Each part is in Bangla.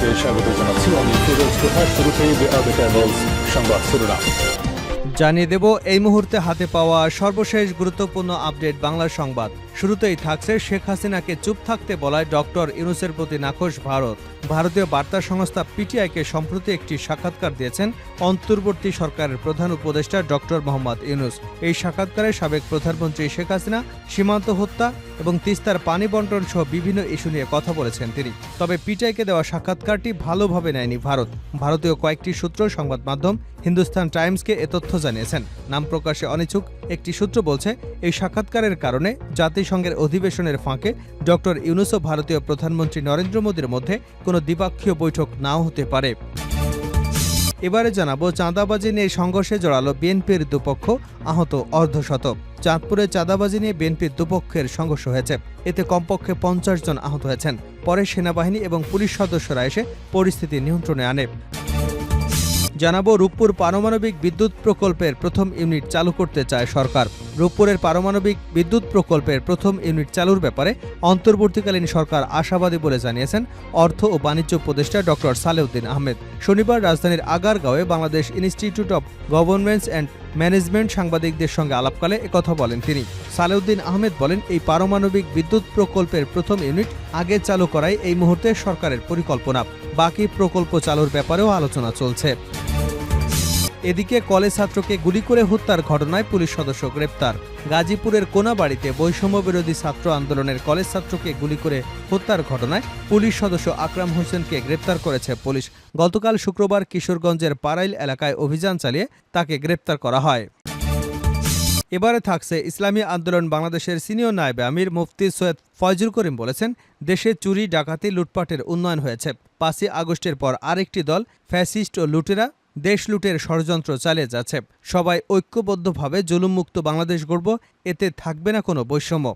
আপনাদেরকে স্বাগত জানাচ্ছি। আমি ফিরোজ শুরুতেই সংবাদ শিরোনাম জানিয়ে দেব, এই মুহূর্তে হাতে পাওয়া সর্বশেষ গুরুত্বপূর্ণ আপডেট বাংলা সংবাদ। শুরুতেই থাকছে শেখ হাসিনাকে চুপ থাকতে বলায় ডক্টর ইউনুসের প্রতি নাখোশ ভারত। ভারতীয় বার্তা সংস্থা পিটিআইকে সম্প্রতি একটি সাক্ষাৎকার দিয়েছেন অন্তর্বর্তী সরকারের প্রধান উপদেষ্টা ডক্টর মোহাম্মদ ইউনুস। এই সাক্ষাৎকারে সাবেক প্রধানমন্ত্রী শেখ হাসিনা, সীমান্ত হত্যা এবং তিস্তার পানি বন্টন সহ বিভিন্ন ইস্যু নিয়ে কথা বলেছেন তিনি। তবে পিটিআইকে দেওয়া সাক্ষাৎকারটি ভালোভাবে নেয়নি ভারত। ভারতীয় কয়েকটি সূত্র, সংবাদ মাধ্যম, হিন্দুস্তান টাইমসকে এ তথ্য জানিয়েছেন। নাম প্রকাশে অনিচ্ছুক, একটি সূত্র বলছে, এই সাক্ষাৎকারের কারণে জাতিসংঘের অধিবেশনের ফাঁকে ডক্টর ইউনুসো ভারতীয় প্রধানমন্ত্রী নরেন্দ্র মোদীর মধ্যে কোনো দ্বিপাক্ষীয় বৈঠক নাও হতে পারে। এবারে জানাব, চাঁদাবাজি নিয়ে সংঘর্ষে জড়ালো বিএনপির দুপক্ষ, আহত অর্ধশত চাঁদপুরে চাঁদাবাজি নিয়ে বিএনপির দুপক্ষের সংঘর্ষ হয়েছে। এতে কমপক্ষে পঞ্চাশ জন আহত হয়েছেন। পরে সেনাবাহিনী এবং পুলিশ সদস্যরা এসে পরিস্থিতি নিয়ন্ত্রণে আনে। জানাব, রূপপুর পারমাণবিক বিদ্যুৎ প্রকল্পের প্রথম ইউনিট চালু করতে চায় সরকার। রূপপুরের পারমাণবিক বিদ্যুৎ প্রকল্পের প্রথম ইউনিট চালুর ব্যাপারে অন্তর্বর্তীকালীন সরকার আশাবাদী বলে জানিয়েছেন অর্থ ও বাণিজ্য উপদেষ্টা ডক্টর সালেউদ্দিন আহমেদ। শনিবার রাজধানীর আগারগাঁওয়ে Bangladesh institute of governments and management সাংবাদিকদের সঙ্গে আলাপকালে একথা বলেন তিনি। সালেউদ্দিন আহমেদ বলেন, এই পারমাণবিক বিদ্যুৎ প্রকল্পের প্রথম ইউনিট আগে চালু করাই এই মুহূর্তে সরকারের পরিকল্পনা। বাকি প্রকল্প চালুর ব্যাপারেও আলোচনা চলছে। এদিকে কলেজ ছাত্রকে গুলি করে হত্যার ঘটনায় পুলিশ সদস্য গ্রেপ্তার। গাজীপুরের কোনাবাড়িতে বৈষম্য বিরোধী ছাত্র আন্দোলনের কলেজ ছাত্রকে গুলি করে হত্যার ঘটনায় পুলিশ সদস্য আকরাম হোসেনকে গ্রেপ্তার করেছে পুলিশ। গতকাল শুক্রবার কিশোরগঞ্জের পারাইল এলাকায় অভিযান চালিয়ে তাকে গ্রেপ্তার করা হয়। এবারে থাকছে ইসলামী আন্দোলন বাংলাদেশের সিনিয়র নায়েবে আমির মুফতি সৈয়দ ফয়জুল করিম বলেছেন, দেশে চুরি, ডাকাতি, লুটপাটের উন্নয়ন হয়েছে। পাঁচই আগস্টের পর আরেকটি দল ফ্যাসিস্ট ও লুটেরা দেশ লুটের ষড়যন্ত্র চালিয়ে যাচ্ছে। সবাই ঐক্যবদ্ধভাবে জুলুমুক্ত বাংলাদেশ গড়ব, এতে থাকবে না কোনো বৈষম্য।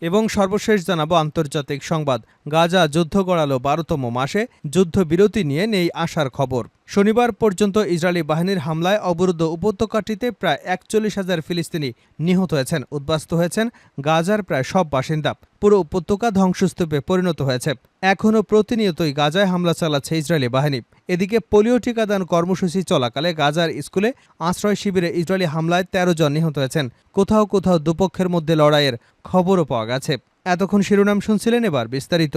এবং সর্বশেষ জানাব আন্তর্জাতিক সংবাদ। গাজা যুদ্ধ গড়ালো বারোতম মাসে, যুদ্ধবিরতি নিয়ে নেই আসার খবর। শনিবার পর্যন্ত ইসরায়েলি বাহিনীর হামলায় অবরুদ্ধ উপত্যকাটিতে প্রায় একচল্লিশ হাজার ফিলিস্তিনি নিহত হয়েছেন, উদ্বাস্ত হয়েছেন গাজার প্রায় সব বাসিন্দা। পুরো উপত্যকা ধ্বংসস্তূপে পরিণত হয়েছে। এখনও প্রতিনিয়তই গাজায় হামলা চালাচ্ছে ইসরায়েলি বাহিনী। এদিকে পোলিও টিকাদান কর্মসূচি চলাকালে গাজার স্কুলে আশ্রয় শিবিরে ইসরায়েলি হামলায় তেরো জন নিহত হয়েছেন। কোথাও কোথাও দুপক্ষের মধ্যে লড়াইয়ের খবরও পাওয়া গেছে। এতক্ষণ শিরোনাম শুনছিলেন এবার বিস্তারিত।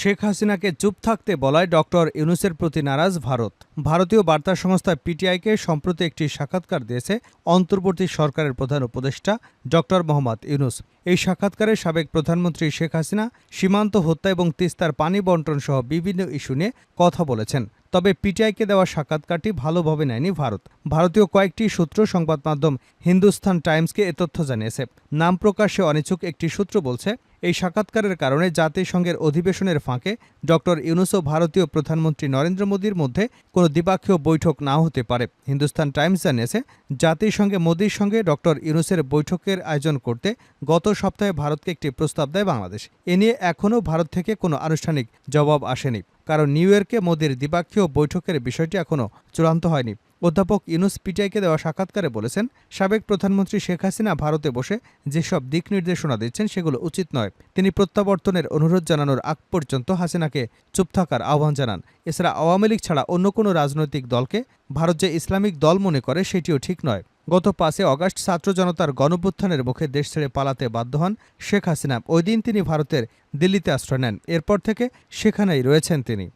শেখ হাসিনাকে চুপ থাকতে বলায় ডক্টর ইউনুসের প্রতি নারাজ ভারত। ভারতীয় বার্তা সংস্থা পিটিআইকে সম্প্রতি একটি সাক্ষাৎকার দিয়েছে অন্তর্বর্তী সরকারের প্রধান উপদেষ্টা ডক্টর মোহাম্মদ ইউনুস। এই সাক্ষাৎকারে সাবেক প্রধানমন্ত্রী শেখ হাসিনা সীমান্ত হত্যা এবং তিস্তার পানি বন্টন সহ বিভিন্ন ইস্যু নিয়ে কথা বলেছেন। তবে পিটিআইকে দেওয়া সাক্ষাৎকারটি ভালোভাবে নেয়নি ভারত। ভারতীয় কয়েকটি সূত্র সংবাদ মাধ্যম হিন্দুস্তান টাইমসকে এ তথ্য জানিয়েছে। নাম প্রকাশে অনিচ্ছুক একটি সূত্র বলছে, এই সাক্ষাৎকারের কারণে জাতিসংঘের অধিবেশনের ফাঁকে ডক্টর ইউনুস ভারতীয় প্রধানমন্ত্রী নরেন্দ্র মোদীর মধ্যে কোনো দ্বিপাক্ষীয় বৈঠক নাও হতে পারে। হিন্দুস্তান টাইমস জানিয়েছে, জাতিসংঘে মোদীর সঙ্গে ডক্টর ইউনুসের বৈঠকের আয়োজন করতে গত সপ্তাহে ভারতকে একটি প্রস্তাব দেয় বাংলাদেশ। এ নিয়ে এখনও ভারত থেকে কোনো আনুষ্ঠানিক জবাব আসেনি। কারণ নিউ ইয়র্কে মোদির দ্বিপাক্ষীয় বৈঠকের বিষয়টি এখনও চূড়ান্ত হয়নি। অধ্যাপক ইউনুস পিটিআইকে দেওয়া সাক্ষাৎকারে বলেছেন, সাবেক প্রধানমন্ত্রী শেখ হাসিনা ভারতে বসে যেসব দিক নির্দেশনা দিচ্ছেন সেগুলো উচিত নয়। তিনি প্রত্যাবর্তনের অনুরোধ জানানোর আগ পর্যন্ত হাসিনাকে চুপ থাকার আহ্বান জানান। এছাড়া আওয়ামী লীগ ছাড়া অন্য কোনো রাজনৈতিক দলকে ভারত যে ইসলামিক দল মনে করে সেটিও ঠিক নয়। গত পাঁচে অগাস্ট ছাত্র জনতার গণভ্যুত্থানের মুখে দেশ ছেড়ে পালাতে বাধ্য হন শেখ হাসিনা। ওই দিন তিনি ভারতের দিল্লিতে আশ্রয় নেন। এরপর থেকে সেখানেই রয়েছেন তিনি।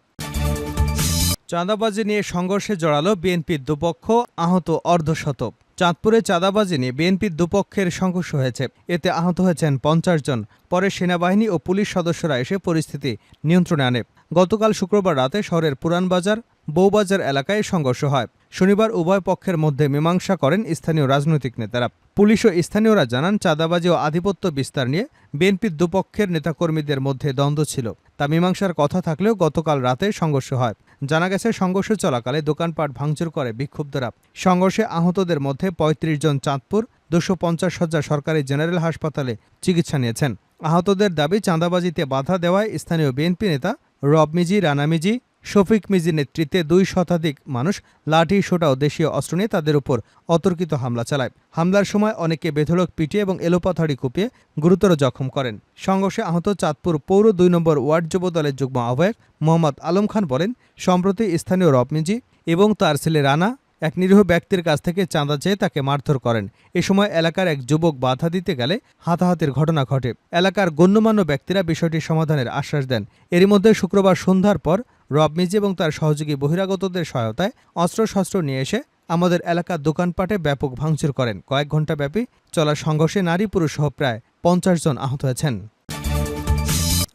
চাঁদাবাজি নিয়ে সংঘর্ষে জড়ালো বিএনপির দুপক্ষ, আহত অর্ধশতক। চাঁদপুরে চাঁদাবাজি নিয়ে বিএনপির দুপক্ষের সংঘর্ষ হয়েছে। এতে আহত হয়েছেন পঞ্চাশ জন। পরে সেনাবাহিনী ও পুলিশ সদস্যরা এসে পরিস্থিতি নিয়ন্ত্রণে আনে। গতকাল শুক্রবার রাতে শহরের পুরানবাজার বৌবাজার এলাকায় সংঘর্ষ হয়। শনিবার উভয় পক্ষের মধ্যে মীমাংসা করেন স্থানীয় রাজনৈতিক নেতারা। পুলিশ ও স্থানীয়রা জানান, চাঁদাবাজি ও আধিপত্য বিস্তার নিয়ে বিএনপির দুপক্ষের নেতাকর্মীদের মধ্যে দ্বন্দ্ব ছিল। তা মীমাংসার কথা থাকলেও গতকাল রাতে সংঘর্ষ হয়। জানা গেছে, সংঘর্ষ চলাকালে দোকানপাট ভাঙচুর করে বিক্ষুব্ধরা। সংঘর্ষে আহতদের মধ্যে ৩৫ জন চাঁদপুর, দুশো পঞ্চাশ সজ্জা সরকারি জেনারেল হাসপাতালে চিকিৎসা নিয়েছেন। আহতদের দাবি, চাঁদাবাজিতে বাধা দেওয়ায় স্থানীয় বিএনপি নেতা রব মিজি, রানা মিজি শফিক মিজির নেতৃত্বে দুই শতাধিক মানুষ লাঠি, সোটা ও দেশীয় অস্ত্র নিয়ে তাদের উপর অতর্কিত হামলা চালায়। হামলার সময় অনেকে বেধড়ক পিটিয়ে এবং এলোপাথাড়ি কুপিয়ে গুরুতর জখম করেন। সংঘর্ষে আহত চাঁদপুর পৌর দুই নম্বর ওয়ার্ড যুব দলের যুগ্ম আহ্বায়ক মোহাম্মদ আলম খান বলেন, সম্প্রতি স্থানীয় রব মিজি এবং তার ছেলে রানা এক নিরীহ ব্যক্তির কাছ থেকে চাঁদা চেয়ে তাকে মারধর করেন। এ সময় এলাকার এক যুবক বাধা দিতে গেলে হাতাহাতির ঘটনা ঘটে। এলাকার গণ্যমান্য ব্যক্তিরা বিষয়টি সমাধানের আশ্বাস দেন। এরই মধ্যে শুক্রবার সন্ধ্যার পর রব মিজি এবং তার সহযোগী বহিরাগতদের সহায়তায় অস্ত্রশস্ত্র নিয়ে এসে আমাদের এলাকার দোকানপাটে ব্যাপক ভাঙচুর করেন। কয়েক ঘণ্টা ব্যাপী চলা সংঘর্ষে নারী পুরুষ সহ প্রায় পঞ্চাশ জন আহত হয়েছেন।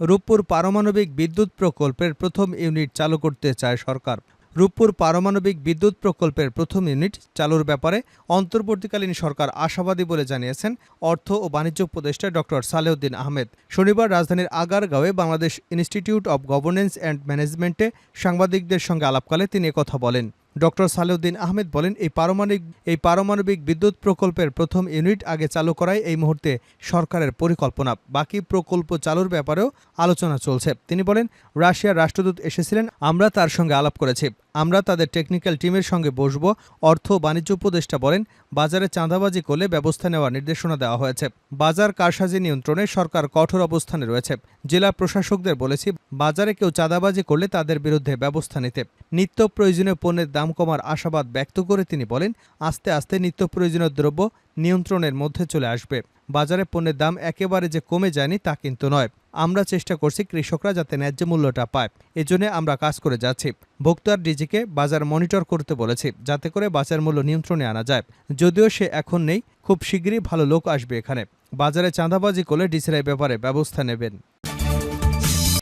রূপপুর পারমাণবিক বিদ্যুৎ প্রকল্পের প্রথম ইউনিট চালু করতে চায় সরকার। রূপপুর পারমাণবিক বিদ্যুৎ প্রকল্পের প্রথম ইউনিট চালুর ব্যাপারে অন্তর্বর্তীকালীন সরকার আশাবাদী বলে জানিয়েছেন অর্থ ও বাণিজ্য উপদেষ্টা ড. সালেউদ্দিন আহমেদ। শনিবার রাজধানীর আগারগাঁওয়ে Bangladesh institute of governance and ম্যানেজমেন্টে সাংবাদিকদের সঙ্গে আলাপকালে তিনি কথা বলেন। ডক্টর সালেউদ্দিন আহমেদ বলেন, এই পারমাণবিক এই পারমাণবিক বিদ্যুৎ প্রকল্পের প্রথম ইউনিট আগে চালু করাই এই মুহূর্তে সরকারের পরিকল্পনা। বাকি প্রকল্প চালুর ব্যাপারেও আলোচনা চলছে। তিনি বলেন, রাশিয়ার রাষ্ট্রদূত এসেছিলেন, আমরা তার সঙ্গে আলাপ করেছি। আমরা তাদের টেকনিক্যাল টিমের সঙ্গে বসব, অর্থ বাণিজ্য উপদেষ্টা বলেন, বাজারে চাঁদাবাজি করলে ব্যবস্থা নেওয়ার নির্দেশনা দেওয়া হয়েছে। বাজার কারসাজি নিয়ন্ত্রণে সরকার কঠোর অবস্থানে রয়েছে। জেলা প্রশাসকদের বলেছি, বাজারে কেউ চাঁদাবাজি করলে তাদের বিরুদ্ধে ব্যবস্থা নিতে। নিত্য প্রয়োজনীয় পণ্যের দাম কমার আশাবাদ ব্যক্ত করে তিনি বলেন, আস্তে আস্তে নিত্য প্রয়োজনীয় দ্রব্য নিয়ন্ত্রণের মধ্যে চলে আসবে। বাজারে পণ্যের দাম একেবারে যে কমে যায়নি তা কিন্তু নয়। আমরা চেষ্টা করছি কৃষকরা যাতে ন্যায্য মূল্যটা পায়। এজন্য আমরা কাজ করে যাচ্ছি। ভোক্তার ডিজিকে বাজার মনিটর করতে বলেছি, যাতে করে বাজার মূল্য নিয়ন্ত্রণে আনা যায়। যদিও সে এখন নেই, খুব শীঘ্রই ভালো লোক আসবে এখানে। বাজারে চাঁদাবাজি করলে ডিসির ব্যাপারে ব্যবস্থা নেবেন।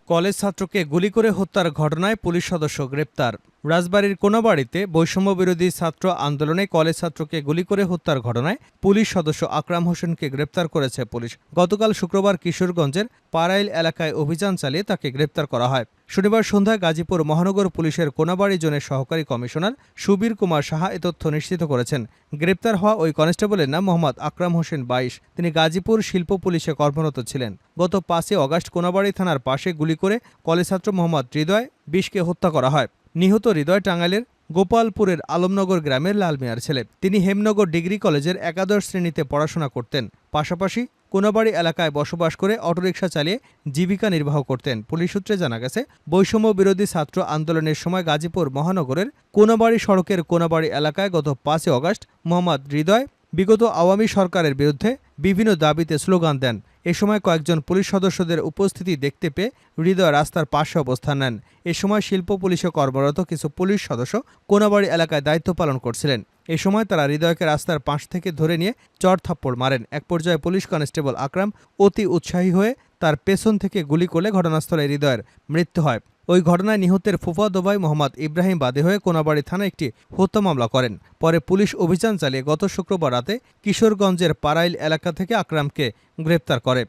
কলেজ ছাত্রকে গুলি করে হত্যার ঘটনায় পুলিশ সদস্য গ্রেপ্তার। রাজবাড়ীর কোনাবাড়িতে বৈষম্য বিরোধী ছাত্র আন্দোলনে কলেজ ছাত্রকে গুলি করে হত্যার ঘটনায় পুলিশ সদস্য আকরাম হোসেনকে গ্রেপ্তার করেছে পুলিশ। গতকাল শুক্রবার কিশোরগঞ্জের পাড়াইল এলাকায় অভিযান চালিয়ে তাকে গ্রেপ্তার করা হয়। শনিবার সন্ধ্যায় গাজীপুর মহানগর পুলিশের কোনাবাড়ি জোনের সহকারী কমিশনার সুবীর কুমার সাহা এ তথ্য নিশ্চিত করেছেন। গ্রেপ্তার হওয়া ওই কনস্টেবলের নাম মোহাম্মদ আকরাম হোসেন বাইশ। তিনি গাজীপুর শিল্প পুলিশে কর্মরত ছিলেন। গত পাঁচই অগাস্ট কোনাবাড়ি থানার পাশে গুলি করে কলেজ ছাত্র মোহাম্মদ হৃদয় বিশকে হত্যা করা হয়। নিহত হৃদয় টাঙ্গাইলের গোপালপুরের আলমনগর গ্রামের লাল মিয়ার ছেলে। তিনি হেমনগর ডিগ্রি কলেজের একাদশ শ্রেণীতে পড়াশোনা করতেন। পাশাপাশি কোনাবাড়ি এলাকায় বসবাস করে অটোরিকশা চালিয়ে জীবিকা নির্বাহ করতেন। পুলিশ সূত্রে জানা গেছে, বৈষম্য বিরোধী ছাত্র আন্দোলনের সময় গাজীপুর মহানগরের কোনাবাড়ি সড়কের কোনাবাড়ি এলাকায় গত পাঁচই অগস্ট মোহাম্মদ হৃদয় বিগত আওয়ামী সরকারের বিরুদ্ধে বিভিন্ন দাবিতে স্লোগান দেন। এ সময় কয়েকজন পুলিশ সদস্যদের উপস্থিতি দেখতে পেয়ে হৃদয় রাস্তার পাশে অবস্থান নেন। এ সময় শিল্প পুলিশে কর্মরত কিছু পুলিশ সদস্য কোনাবাড়ি এলাকায় দায়িত্ব পালন করছিলেন। এ সময় তারা হৃদয়কে রাস্তার পাশ থেকে ধরে নিয়ে চর থাপ্পড় মারেন। এক পর্যায়ে পুলিশ কনস্টেবল আকরাম অতি উৎসাহী হয়ে তার পেছন থেকে গুলি করলে ঘটনাস্থলে হৃদয়ের মৃত্যু হয়। ওই ঘটনায় নিহতের ফুফা দোবাই মোহাম্মদ ইব্রাহিম বাদে হয়ে কোনাবাড়ি থানায় একটি হত্যা মামলা করেন। পরে পুলিশ অভিযান চালিয়ে গত শুক্রবার রাতে কিশোরগঞ্জের পাড়াইল এলাকা থেকে আকরামকে গ্রেপ্তার করে।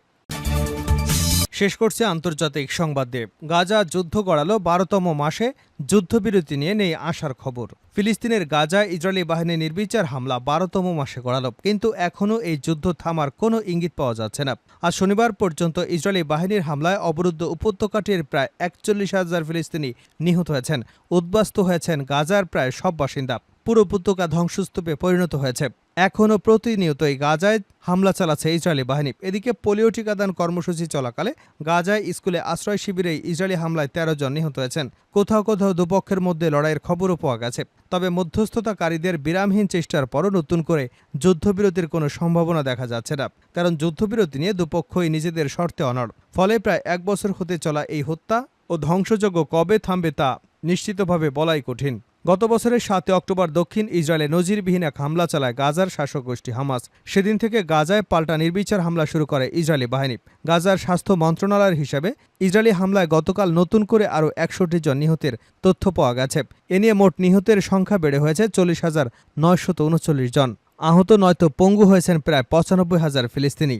শেষ করছে আন্তর্জাতিক সংবাদ গাজা যুদ্ধ গড়ালো বারোতম মাসে, যুদ্ধবিরতি নিয়ে নেই আসার খবর। ফিলিস্তিনের গাজা ইসরায়েলি বাহিনী নির্বিচার হামলা বারোতম মাসে গড়ালো, কিন্তু এখনও এই যুদ্ধ থামার কোনো ইঙ্গিত পাওয়া যাচ্ছে না। আজ শনিবার পর্যন্ত ইসরায়েলি বাহিনীর হামলায় অবরুদ্ধ উপত্যকাটির প্রায় একচল্লিশ হাজার ফিলিস্তিনি নিহত হয়েছেন। উদ্বাস্ত হয়েছেন গাজার প্রায় সব বাসিন্দা। পুরো উপত্যকা ধ্বংসস্তূপে পরিণত হয়েছে। এখনও প্রতিনিয়তই গাজায় হামলা চালাচ্ছে ইসরায়েলি বাহিনী। এদিকে পোলিও টিকাদান কর্মসূচি চলাকালে গাজায় স্কুলে আশ্রয় শিবিরে ইসরায়েলি হামলায় তেরো জন নিহত হয়েছেন। কোথাও কোথাও দুপক্ষের মধ্যে লড়াইয়ের খবরও পাওয়া গেছে। তবে মধ্যস্থতাকারীদের বিরামহীন চেষ্টার পরও নতুন করে যুদ্ধবিরতির কোনো সম্ভাবনা দেখা যাচ্ছে না, কারণ যুদ্ধবিরতি নিয়ে দুপক্ষই নিজেদের শর্তে অনড়। ফলে প্রায় এক বছর হতে চলা এই হত্যা ও ধ্বংসযজ্ঞ কবে থামবে তা নিশ্চিতভাবে বলাই কঠিন। গত বছরের সাতই অক্টোবর দক্ষিণ ইসরায়েলে নজিরবিহীন এক হামলা চালায় গাজার শাসক গোষ্ঠী হামাস। সেদিন থেকে গাজায় পাল্টা নির্বিচার হামলা শুরু করে ইসরায়েলি বাহিনী। গাজার স্বাস্থ্য মন্ত্রণালয়ের হিসাবে ইসরায়েলি হামলায় গতকাল নতুন করে আরও একষট্টি জন নিহতের তথ্য পাওয়া গেছে। এ নিয়ে মোট নিহতের সংখ্যা বেড়ে হয়েছে চল্লিশ হাজার নয়শত উনচল্লিশ জন। আহত নয়তো পঙ্গু হয়েছেন প্রায় পঁচানব্বই হাজার ফিলিস্তিনি।